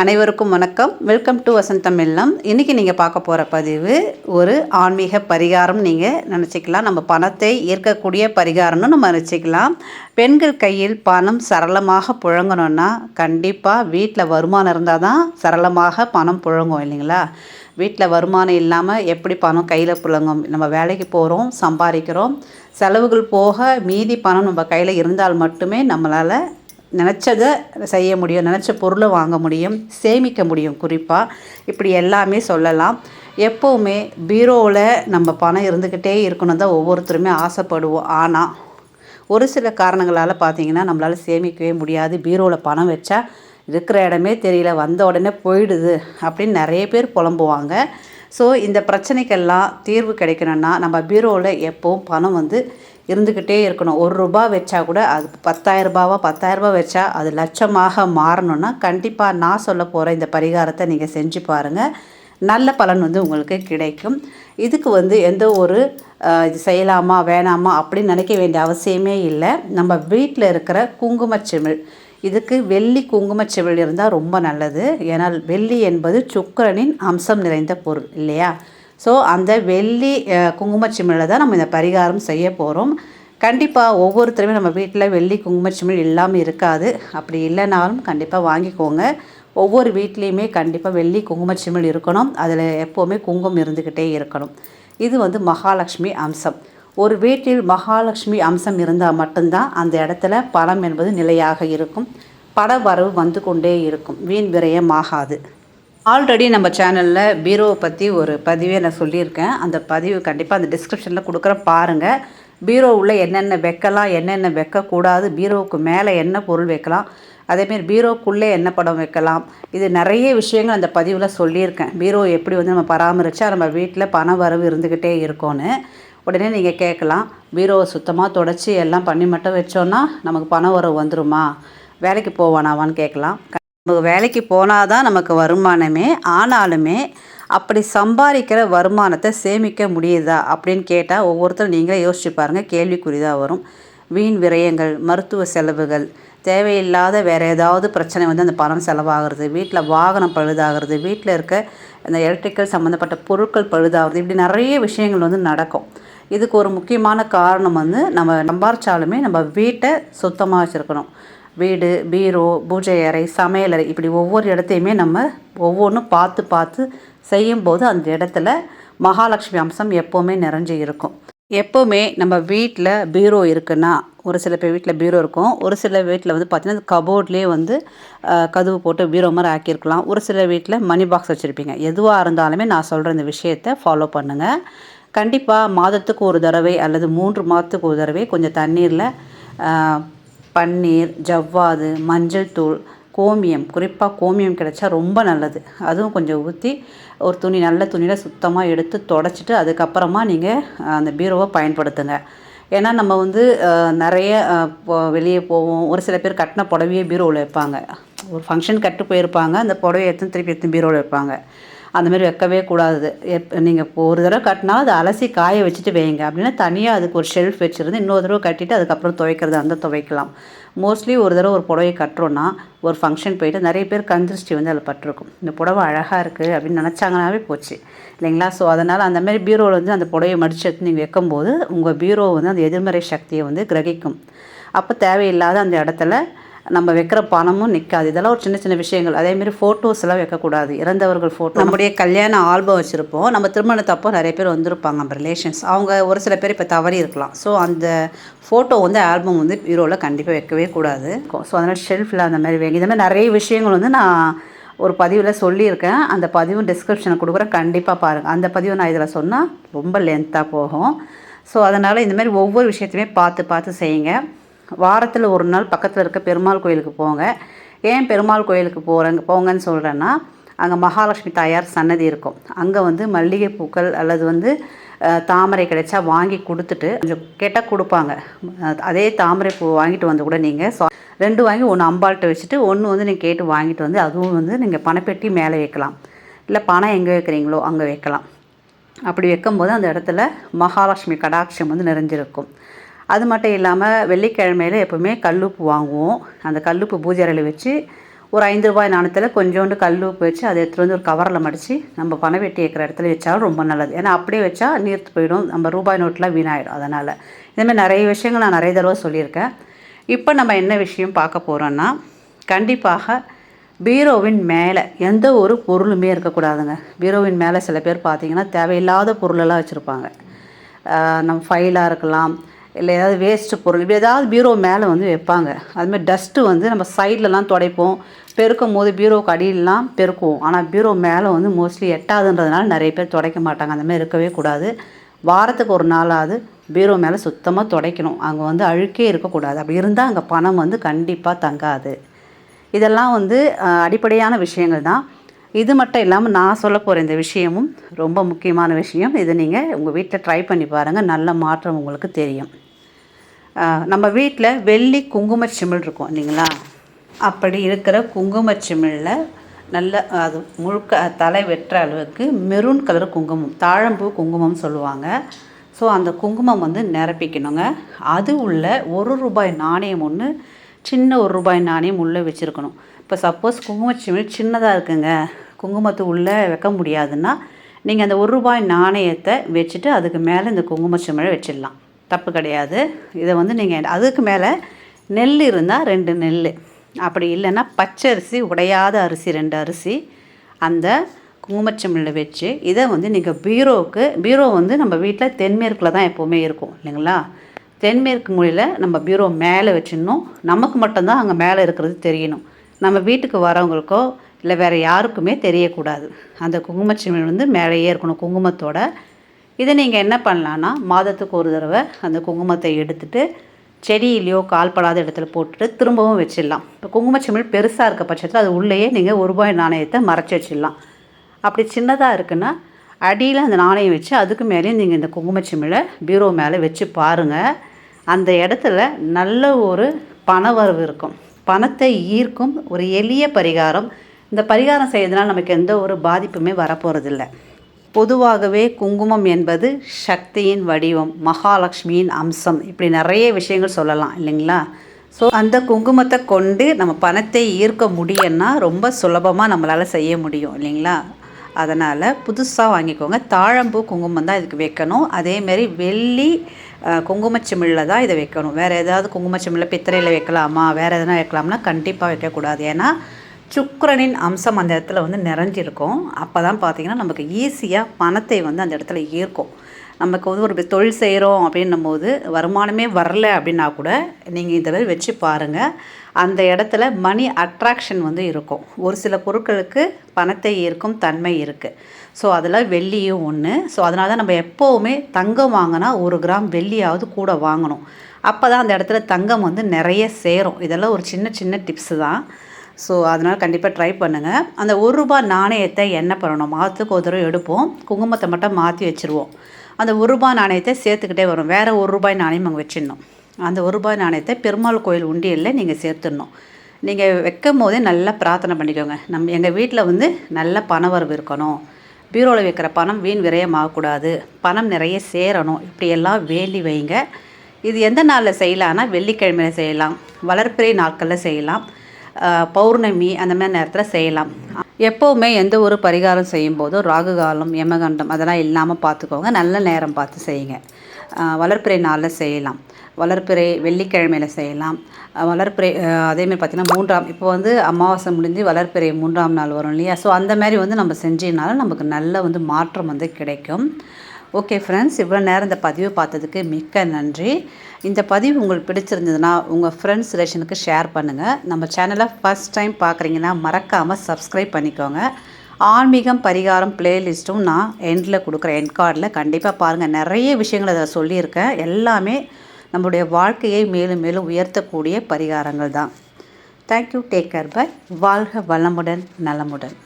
அனைவருக்கும் வணக்கம். Welcome to வசந்தம் இல்லம் இன்றைக்கி நீங்கள் பார்க்க போகிற பதிவு ஒரு ஆன்மீக பரிகாரம். நீங்கள் நினச்சிக்கலாம். நம்ம பணத்தை ஈர்க்கக்கூடிய பரிகாரம்னு நம்ம நினச்சிக்கலாம். பெண்கள் கையில் பணம் சரளமாக புழங்கணும்னா கண்டிப்பாக வீட்டில் வருமானம் இருந்தால் தான் சரளமாக பணம் புழங்கும் இல்லைங்களா? வீட்டில் வருமானம் இல்லாமல் எப்படி பணம் கையில் புழங்கும்? நம்ம வேலைக்கு போகிறோம் சம்பாதிக்கிறோம். செலவுகள் போக மீதி பணம் நம்ம கையில் இருந்தால் மட்டுமே நம்மளால் நினச்சதை செய்ய முடியும் நினச்ச பொருளை வாங்க முடியும் சேமிக்க முடியும். குறிப்பாக இப்படி எல்லாமே சொல்லலாம். எப்போவுமே பீரோவில் நம்ம பணம் இருந்துக்கிட்டே இருக்கணும் தான் ஒவ்வொருத்தருமே ஆசைப்படுவோம். ஆனால் ஒரு சில காரணங்களால் பார்த்தீங்கன்னா நம்மளால் சேமிக்கவே முடியாது. பீரோவில் பணம் வச்சா இருக்கிற இடமே தெரியல வந்த உடனே போயிடுது அப்படின்னு நிறைய பேர் புலம்புவாங்க. ஸோ இந்த பிரச்சனைக்கெல்லாம் தீர்வு கிடைக்கணும்னா நம்ம பீரோவில் எப்போவும் பணம் வந்து இருந்துக்கிட்டே இருக்கணும். ஒரு ரூபா வச்சா கூட அது பத்தாயிரரூபாவா பத்தாயிரரூபா வச்சா அது லட்சமாக மாறணும்னா கண்டிப்பாக நான் சொல்ல போகிற இந்த பரிகாரத்தை நீங்கள் செஞ்சு பாருங்கள் நல்ல பலன் வந்து உங்களுக்கு கிடைக்கும். இதுக்கு வந்து எந்த ஒரு இது செய்யலாமா வேணாமா அப்படின்னு நினைக்க வேண்டிய அவசியமே இல்லை. நம்ம வீட்டில் இருக்கிற குங்குமச்சிமிழ் இதுக்கு வெள்ளி குங்குமச்சிமிழ் இருந்தால் ரொம்ப நல்லது. ஏன்னால் வெள்ளி என்பது சுக்கிரனின் அம்சம் நிறைந்த பொருள் இல்லையா? ஸோ அந்த வெள்ளி குங்குமச்சிமிழில் தான் நம்ம இந்த பரிகாரம் செய்ய போகிறோம் கண்டிப்பாக ஒவ்வொருத்தருமே நம்ம வீட்டில் வெள்ளி குங்குமச்சிமிழ் இல்லாமல் இருக்காது. அப்படி இல்லைனாலும் கண்டிப்பாக வாங்கிக்கோங்க. ஒவ்வொரு வீட்லேயுமே கண்டிப்பாக வெள்ளி குங்குமச்சிமிழ் இருக்கணும். அதில் எப்போவுமே குங்குமம் இருந்துக்கிட்டே இருக்கணும். இது வந்து மகாலட்சுமி அம்சம். ஒரு வீட்டில் மகாலட்சுமி அம்சம் இருந்தால் மட்டும்தான் அந்த இடத்துல பணம் என்பது நிலையாக இருக்கும். பண வரவு வந்து கொண்டே இருக்கும். வீண் விரயம் ஆகாது. ஆல்ரெடி நம்ம சேனலில் பீரோவை பற்றி ஒரு பதிவே நான் சொல்லியிருக்கேன். அந்த பதிவு கண்டிப்பாக அந்த டிஸ்கிரிப்ஷனில் கொடுக்குறேன் பாருங்கள் பீரோ உள்ள என்னென்ன வைக்கலாம் என்னென்ன வைக்கக்கூடாது பீரோவுக்கு மேலே என்ன பொருள் வைக்கலாம் அதேமாரி பீரோக்குள்ளே என்ன படம் வைக்கலாம் இது நிறைய விஷயங்கள் அந்த பதிவில் சொல்லியிருக்கேன். பீரோ எப்படி வந்து நம்ம பராமரித்தா நம்ம வீட்டில் பண வரவு இருந்துக்கிட்டே இருக்கோன்னு உடனே நீங்கள் கேட்கலாம். பீரோவை சுத்தமாக தொடச்சி எல்லாம் பண்ணி மட்டும் வச்சோன்னா நமக்கு பண வரவு வந்துருமா? வேலைக்கு போவானாவான்னு கேட்கலாம். நமக்கு வேலைக்கு போனால் தான் நமக்கு வருமானமே ஆனாலுமே அப்படி சம்பாதிக்கிற வருமானத்தை சேமிக்க முடியுதா அப்படின்னு கேட்டால் ஒவ்வொருத்தரும் நீங்களே யோசிச்சு பாருங்கள் கேள்விக்குறிதாக வரும். வீண் விரயங்கள் மருத்துவ செலவுகள் தேவையில்லாத வேறு ஏதாவது பிரச்சனை வந்து அந்த பணம் செலவாகிறது வீட்டில் வாகனம் பழுதாகிறது வீட்டில் இருக்க அந்த எலக்ட்ரிக்கல் சம்மந்தப்பட்ட பொருட்கள் பழுதாகிறது இப்படி நிறைய விஷயங்கள் வந்து நடக்கும். இதுக்கு ஒரு முக்கியமான காரணம் வந்து நம்ம சம்பாரிச்சாலுமே நம்ம வீட்டை சுத்தமாக வச்சுருக்கணும். வீடு பீரோ பூஜை அறை சமையலறை இப்படி ஒவ்வொரு இடத்தையுமே நம்ம ஒவ்வொன்றும் பார்த்து பார்த்து செய்யும்போது அந்த இடத்துல மகாலட்சுமி அம்சம் எப்போவுமே நிறைஞ்சு இருக்கும். எப்போவுமே நம்ம வீட்டில் பீரோ இருக்குன்னா ஒரு சில பேர் வீட்டில் பீரோ இருக்கும். ஒரு சில வீட்டில் வந்து பார்த்திங்கன்னா கபோர்ட்லேயே வந்து கதவு போட்டு பீரோ மாதிரி ஆக்கியிருக்கலாம். ஒரு சில வீட்டில் மணி பாக்ஸ் வச்சுருப்பீங்க. எதுவாக இருந்தாலுமே நான் சொல்கிற இந்த விஷயத்தை ஃபாலோ பண்ணுங்கள் கண்டிப்பாக மாதத்துக்கு ஒரு தடவை அல்லது மூன்று மாதத்துக்கு ஒரு தடவை கொஞ்சம் தண்ணீரில் பன்னீர் ஜவ்வாது மஞ்சள் தூள் கோமியம். குறிப்பாக கோமியம் கிடைச்சா ரொம்ப நல்லது. அதுவும் கொஞ்சம் ஊற்றி ஒரு துணி நல்ல துணியில் சுத்தமாக எடுத்து தொடச்சிட்டு அதுக்கப்புறமா நீங்கள் அந்த பீரோவை பயன்படுத்துங்க. ஏன்னா நம்ம வந்து நிறைய வெளியே போவோம். ஒரு சில பேர் கட்டின புடவையே பீரோவில் வைப்பாங்க. ஒரு ஃபங்க்ஷன் கட்டு போயிருப்பாங்க. அந்த புடவையை எடுத்து திருப்பி எடுத்து பீரோவில் வைப்பாங்க. அந்த மாதிரி வைக்கவே கூடாது. எப் நீங்கள் ஒரு தடவை கட்டினாலும் அதை அலசி காய வச்சுட்டு வைங்க. அப்படின்னா தனியாக அதுக்கு ஒரு ஷெல்ஃப் வச்சுருந்து இன்னொரு தடவை கட்டிட்டு அதுக்கப்புறம் துவைக்கிறது அந்த துவைக்கலாம். மோஸ்ட்லி ஒரு தடவை ஒரு புடவை கட்டுறோன்னா ஒரு ஃபங்க்ஷன் போயிட்டு நிறைய பேர் கந்திருஷ்டி வந்து அதில் பட்டிருக்கும். இந்த புடவை அழகாக இருக்குது அப்படின்னு நினச்சாங்கனாவே போச்சு. இல்லைங்களா? ஸோ அதனால் அந்த மாதிரி பீரோவில் வந்து அந்த புடவையை மடிச்சு எடுத்து நீங்கள் வைக்கும்போது உங்கள் பீரோ வந்து அந்த எதிர்மறை சக்தியை வந்து கிரகிக்கும். அப்போ தேவையில்லாத அந்த இடத்துல நம்ம வைக்கிற பணமும் நிற்காது இதெல்லாம் ஒரு சின்ன சின்ன விஷயங்கள். அதேமாரி ஃபோட்டோஸ் எல்லாம் வைக்கக்கூடாது. இறந்தவர்கள் ஃபோட்டோ நம்முடைய கல்யாண ஆல்பம் வச்சுருப்போம். நம்ம திருமணத்தப்போ நிறைய பேர் வந்திருப்பாங்க நம்ம ரிலேஷன்ஸ் அவங்க ஒரு சில பேர் இப்போ தவறி இருக்கலாம். ஸோ அந்த ஃபோட்டோ வந்து ஆல்பம் வந்து பீரோவில் கண்டிப்பாக வைக்கவே கூடாது. ஸோ அதனால் ஷெல்ஃபில் அந்த மாதிரி வைங்க. இந்த மாதிரி நிறைய விஷயங்கள் வந்து நான் ஒரு பதிவில் சொல்லியிருக்கேன். அந்த பதிவும் டிஸ்கிரிப்ஷனில் கொடுக்குறேன். கண்டிப்பாக பாருங்கள் அந்த பதிவை நான் இதில் சொன்னால் ரொம்ப லென்த்தாக போகும். ஸோ அதனால் இந்த மாதிரி ஒவ்வொரு விஷயத்தையுமே பார்த்து பார்த்து செய்யுங்க. வாரத்தில் ஒரு நாள் பக்கத்தில் இருக்க பெருமாள் கோயிலுக்கு போங்க. ஏன் பெருமாள் கோயிலுக்கு போகிறேங்க போங்கன்னு சொல்கிறேன்னா அங்கே மகாலட்சுமி தாயார் சன்னதி இருக்கும். அங்கே வந்து மல்லிகை பூக்கள் அல்லது வந்து தாமரை கிடைச்சா வாங்கி கொடுத்துட்டு கொஞ்சம் கேட்டால் கொடுப்பாங்க. அதே தாமரை பூ வாங்கிட்டு வந்து கூட நீங்கள் ரெண்டு வாங்கி ஒன்று அம்பாள்கிட்ட வச்சுட்டு ஒன்று வந்து நீங்கள் கேட்டு வாங்கிட்டு வந்து அதுவும் வந்து நீங்கள் பணப்பெட்டி மேலே வைக்கலாம். இல்லை பணம் எங்கே வைக்கிறீங்களோ அங்கே வைக்கலாம். அப்படி வைக்கும்போது அந்த இடத்துல மகாலட்சுமி கடாட்சம் வந்து நிறைஞ்சிருக்கும். அது மட்டும் இல்லாமல் வெள்ளிக்கிழமையில எப்போவுமே கல்லுப்பு வாங்குவோம். அந்த கல்லுப்பு பூஜை அறையில் வச்சு ஒரு ஐந்து ரூபாய் நாணயத்தில் கொஞ்சோண்டு கல் உப்பு வச்சு அதை எடுத்துகிட்டு வந்து ஒரு கவரில் மடித்து நம்ம பணம் வெட்டி இருக்கிற இடத்துல வச்சாலும் ரொம்ப நல்லது. ஏன்னா அப்படியே வச்சா நீர்த்து போயிடும். நம்ம ரூபாய் நோட்டெலாம் வீணாயிடும் அதனால். இதுமாதிரி நிறைய விஷயங்கள் நான் நிறைய தடவை சொல்லியிருக்கேன். இப்போ நம்ம என்ன விஷயம் பார்க்க போகிறோன்னா கண்டிப்பாக பீரோவின் மேலே எந்த ஒரு பொருளுமே இருக்கக்கூடாதுங்க. பீரோவின் மேலே சில பேர் பார்த்திங்கன்னா தேவையில்லாத பொருளெல்லாம் வச்சுருப்பாங்க. நம்ம ஃபைலாக இருக்கலாம் இல்லை ஏதாவது வேஸ்ட்டு பொருள் இப்படி ஏதாவது பீரோ மேலே வந்து வைப்பாங்க. அதுமாதிரி டஸ்ட்டு வந்து நம்ம சைட்லலாம் துடைப்போம். பெருக்கும் போது பீரோவுக்கு அடியிலலாம் பெருக்குவோம். ஆனால் பீரோ மேலே வந்து மோஸ்ட்லி எட்டாதுன்றதுனால நிறைய பேர் துடைக்க மாட்டாங்க. அந்த மாதிரி இருக்கவே கூடாது. வாரத்துக்கு ஒரு நாளாவது பீரோ மேலே சுத்தமாக துடைக்கணும். அங்கே வந்து அழுக்கே இருக்கக்கூடாது. அப்படி இருந்தால் அங்கே பணம் வந்து கண்டிப்பாக தங்காது. இதெல்லாம் வந்து அடிப்படையான விஷயங்கள் தான். இது மட்டும் இல்லாமல் நான் சொல்ல போகிற இந்த விஷயமும் ரொம்ப முக்கியமான விஷயம். இதை நீங்கள் உங்கள் வீட்டில் ட்ரை பண்ணி பாருங்கள் நல்ல மாற்றம் உங்களுக்கு தெரியும். நம்ம வீட்டில் வெள்ளி குங்கும சிமிழ் இருக்கும் இல்லைங்களா? அப்படி இருக்கிற குங்கும சிமிழில் நல்ல அது முழுக்க தலை வெட்டுற அளவுக்கு மெரூன் கலர் குங்குமம் தாழம்பூ குங்குமம் சொல்லுவாங்க. ஸோ அந்த குங்குமம் வந்து நிரப்பிக்கணுங்க. அது உள்ள ஒரு ரூபாய் நாணயம் ஒன்று சின்ன ஒரு ரூபாய் நாணயம் உள்ளே வச்சுருக்கணும். இப்போ சப்போஸ் குங்குமச்சிமிழ் சின்னதாக இருக்குங்க. குங்குமத்தை உள்ளே வைக்க முடியாதுன்னா நீங்கள் அந்த ஒரு ரூபாய் நாணயத்தை வச்சுட்டு அதுக்கு மேலே இந்த குங்குமச்சிமிழை வச்சிடலாம். தப்பு கிடையாது. இதை வந்து நீங்கள் அதுக்கு மேலே நெல் இருந்தால் ரெண்டு நெல். அப்படி இல்லைன்னா பச்சரிசி உடையாத அரிசி ரெண்டு அரிசி அந்த குங்குமச்சமிழில் வச்சு இதை வந்து நீங்கள் பீரோவுக்கு பீரோ வந்து நம்ம வீட்டில் தென்மேற்கில் தான் எப்போவுமே இருக்கும் இல்லைங்களா? தென்மேற்கு மொழியில் நம்ம பீரோ மேலே வச்சிடணும். நமக்கு மட்டும்தான் அங்கே மேலே இருக்கிறது தெரியணும். நம்ம வீட்டுக்கு வரவங்களுக்கோ இல்லை வேறு யாருக்குமே தெரியக்கூடாது. அந்த குங்குமச்சிமிழ் வந்து மேலேயே இருக்கணும் குங்குமத்தோட. இதை நீங்கள் என்ன பண்ணலான்னா மாதத்துக்கு ஒரு தடவை அந்த குங்குமத்தை எடுத்துட்டு செடியிலையோ கால்படாத இடத்துல போட்டுட்டு திரும்பவும் வச்சிடலாம். இப்போ குங்குமச்சிமிழ் பெருசாக இருக்க பட்சத்தில் அது உள்ளேயே நீங்கள் ஒரு ரூபாய் நாணயத்தை மறைச்சி வச்சிடலாம். அப்படி சின்னதாக இருக்குன்னா அடியில் அந்த நாணயம் வச்சு அதுக்கு மேலேயும் நீங்கள் இந்த குங்குமச்சிமிழை பீரோ மேலே வச்சு பாருங்கள் அந்த இடத்துல நல்ல ஒரு பணவரவு இருக்கும். பணத்தை ஈர்க்கும் ஒரு எளிய பரிகாரம். இந்த பரிகாரம் செய்யறதுனால நமக்கு எந்த ஒரு பாதிப்புமே வரப்போகிறதில்ல பொதுவாகவே குங்குமம் என்பது சக்தியின் வடிவம் மகாலட்சுமியின் அம்சம். இப்படி நிறைய விஷயங்கள் சொல்லலாம் இல்லைங்களா? ஸோ அந்த குங்குமத்தை கொண்டு நம்ம பணத்தை ஈர்க்க முடியும்னா ரொம்ப சுலபமாக நம்மளால் செய்ய முடியும் இல்லைங்களா? அதனால் புதுசாக வாங்கிக்கோங்க. தாழம்பூ குங்குமம் தான் இதுக்கு வைக்கணும். அதேமாரி வெள்ளி குங்குமச்சிமிழில் தான் இதை வைக்கணும். வேறு ஏதாவது குங்குமச்சிமிழில் பித்திரையில் வைக்கலாமா? வேறு எதனா வைக்கலாம்னா கண்டிப்பாக வைக்கக்கூடாது. ஏன்னா சுக்கரனின் அம்சம் அந்த இடத்துல வந்து நிறைஞ்சிருக்கும். அப்போ தான் பார்த்திங்கன்னா நமக்கு ஈஸியாக பணத்தை வந்து அந்த இடத்துல ஈர்க்கும். நமக்கு வந்து ஒரு தொழில் செய்கிறோம் அப்படின்னும் போது வருமானமே வரல அப்படின்னா கூட நீங்கள் இதை வச்சு பாருங்கள் அந்த இடத்துல மணி அட்ராக்ஷன் வந்து இருக்கும். ஒரு சில பொருட்களுக்கு பணத்தை ஈர்க்கும் தன்மை இருக்குது ஸோ அதில் வெள்ளியும் ஒன்று ஸோ அதனால தான் நம்ம எப்போவுமே தங்கம் வாங்கினா ஒரு கிராம் வெள்ளியாவது கூட வாங்கணும். அப்போ தான் அந்த இடத்துல தங்கம் வந்து நிறைய சேரும். இதெல்லாம் ஒரு சின்ன சின்ன டிப்ஸு தான். ஸோ அதனால் கண்டிப்பாக ட்ரை பண்ணுங்கள் அந்த ஒரு ரூபாய் நாணயத்தை என்ன பண்ணணும்? மாதத்துக்கு ஒரு தடவை எடுப்போம். குங்குமத்தை மட்டும் மாற்றி வச்சுருவோம். அந்த ஒரு ரூபாய் நாணயத்தை சேர்த்துக்கிட்டே வரும். வேறு ஒரு ரூபாய் நாணயம் அங்கே வச்சிடணும். அந்த ஒரு ரூபாய் நாணயத்தை பெருமாள் கோயில் உண்டியலில் நீங்கள் சேர்த்துடணும். நீங்கள் வைக்கும் போதே நல்லா பிரார்த்தனை பண்ணிக்கோங்க. நம்ம எங்கள் வீட்டில் வந்து நல்ல பணவரவு இருக்கணும். பீரோவில் வைக்கிற பணம் வீண் விரயமாகக்கூடாது. பணம் நிறைய சேரணும். இப்படியெல்லாம் வேண்டி வைங்க. இது எந்த நாளில் செய்யலாம்னா வெள்ளிக்கிழமையில் செய்யலாம். வளர்ப்பிறை நாட்களில் செய்யலாம். பௌர்ணமி அந்த மாதிரி நேரத்தில் செய்யலாம். எப்போவுமே எந்த ஒரு பரிகாரம் செய்யும்போதும் ராகு காலம் யமகண்டம் அதெல்லாம் இல்லாமல் பார்த்துக்கோங்க நல்ல நேரம் பார்த்து செய்யுங்க. வளர்ப்பிறை நாளில் செய்யலாம். வளர்ப்பிறை வெள்ளிக்கிழமையில் செய்யலாம். வளர்ப்பிறை அதேமாதிரி பார்த்திங்கன்னா மூன்றாம் இப்போ வந்து அமாவாசை முடிஞ்சு வளர்ப்பிறை மூன்றாம் நாள் வரும் இல்லையா? ஸோ அந்த மாதிரி வந்து நம்ம செஞ்சதுனால நமக்கு நல்ல வந்து மாற்றம் வந்து கிடைக்கும். ஓகே ஃப்ரெண்ட்ஸ் இவ்வளோ நேரம் இந்த பதிவு பார்த்ததுக்கு மிக்க நன்றி. இந்த பதிவு உங்களுக்கு பிடிச்சிருந்ததுன்னா உங்கள் ஃப்ரெண்ட்ஸ் ரிலேஷனுக்கு ஷேர் பண்ணுங்கள் நம்ம சேனலை ஃபஸ்ட் டைம் பார்க்குறீங்கன்னா மறக்காமல் சப்ஸ்கிரைப் பண்ணிக்கோங்க. ஆன்மீகம் பரிகாரம் பிளேலிஸ்ட்டும் நான் எண்டில் கொடுக்குற என் கார்டில் கண்டிப்பாக பாருங்கள் நிறைய விஷயங்கள் அதில் சொல்லியிருக்கேன். எல்லாமே நம்முடைய வாழ்க்கையை மேலும் மேலும் உயர்த்தக்கூடிய பரிகாரங்கள் தான். தேங்க்யூ டேக் கேர் பை வாழ்க வளமுடன் நலமுடன்.